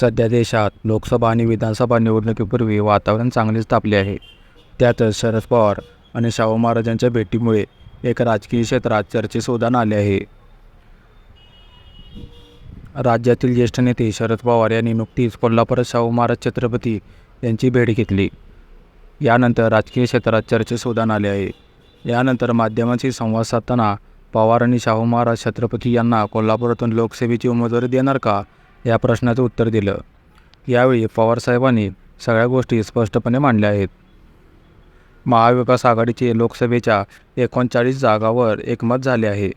सध्या देशात लोकसभा आणि विधानसभा निवडणुकीपूर्वी वातावरण चांगलेच तापले आहे. त्यातच शरद पवार आणि शाहू महाराजांच्या भेटीमुळे एक राजकीय क्षेत्रात चर्चेस आले आहे. राज्यातील ज्येष्ठ नेते शरद पवार यांनी नुकतीच कोल्हापुरात शाहू महाराज छत्रपती यांची भेट घेतली. यानंतर राजकीय क्षेत्रात चर्चेस उदाहरण आले आहे. यानंतर माध्यमांशी संवाद साधताना पवार आणि शाहू महाराज छत्रपती यांना कोल्हापुरातून लोकसेवेची उमेदवारी देणार का? या प्रश्नाचं उत्तर दिलं. यावेळी पवारसाहेबांनी सगळ्या गोष्टी स्पष्टपणे मांडल्या आहेत. महाविकास आघाडीचे लोकसभेच्या एकोणचाळीस जागावर एकमत झाले आहे.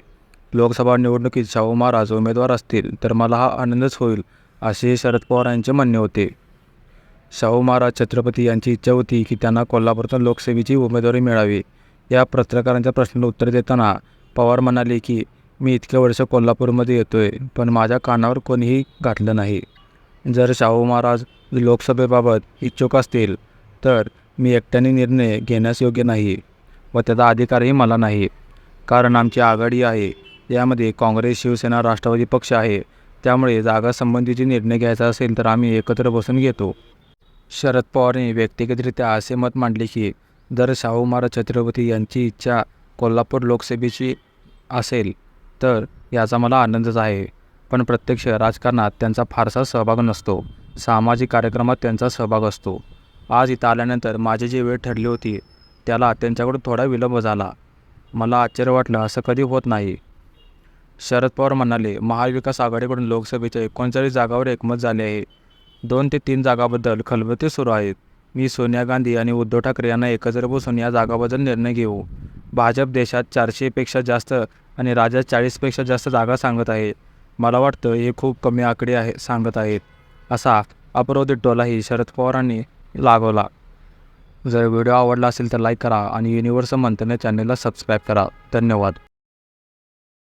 लोकसभा निवडणुकीत शाहू महाराज उमेदवार असतील तर मला हा आनंदच होईल असे शरद पवार यांचे म्हणणे होते. शाहू महाराज छत्रपती यांची इच्छा होती की त्यांना कोल्हापूरतून लोकसेवेची उमेदवारी मिळावी. या पत्रकारांच्या प्रश्नाला उत्तर देताना पवार म्हणाले की मी इतके वर्ष कोल्हापूरमध्ये येतो आहे पण माझ्या कानावर कोणीही घातलं नाही. जर शाहू महाराज लोकसभेबाबत इच्छुक असतील तर मी एकट्याने निर्णय घेण्यास योग्य नाही व त्याचा अधिकारही मला नाही. कारण आमची आघाडी आहे यामध्ये काँग्रेस शिवसेना राष्ट्रवादी पक्ष आहे. त्यामुळे जागासंबंधीचे निर्णय घ्यायचा असेल तर आम्ही एकत्र बसून घेतो. शरद पवारने व्यक्तिगतरित्या असे मत मांडले की जर शाहू महाराज छत्रपती यांची इच्छा कोल्हापूर लोकसभेची असेल तर याचा मला आनंदच आहे. पण प्रत्यक्ष राजकारणात त्यांचा फारसा सहभाग नसतो. सामाजिक कार्यक्रमात त्यांचा सहभाग असतो. आज इथं आल्यानंतर माझी जी वेळ ठरली होती त्याला त्यांच्याकडून थोडा विलंब झाला. मला आश्चर्य वाटलं असं कधी होत नाही. शरद पवार म्हणाले महाविकास आघाडीकडून लोकसभेच्या एकोणचाळीस जागावर एकमत झाले आहे. दोन ते तीन जागाबद्दल खलबते सुरू आहेत. मी सोनिया गांधी आणि उद्धव ठाकरे यांना एकत्र बसून या जागाबद्दल निर्णय घेऊ. भाजप देशात चारशेपेक्षा जास्त आणि राज्यात चाळीसपेक्षा जास्त जागा सांगत आहे. मला वाटतं हे खूप कमी आकडे आहे सांगत आहेत. असा अपरोधित टोलाही शरद पवारांनी लागवला जर व्हिडिओ आवडला असेल तर लाईक करा आणि युनिव्हर्सल मंथने चॅनलला सबस्क्राईब करा. धन्यवाद.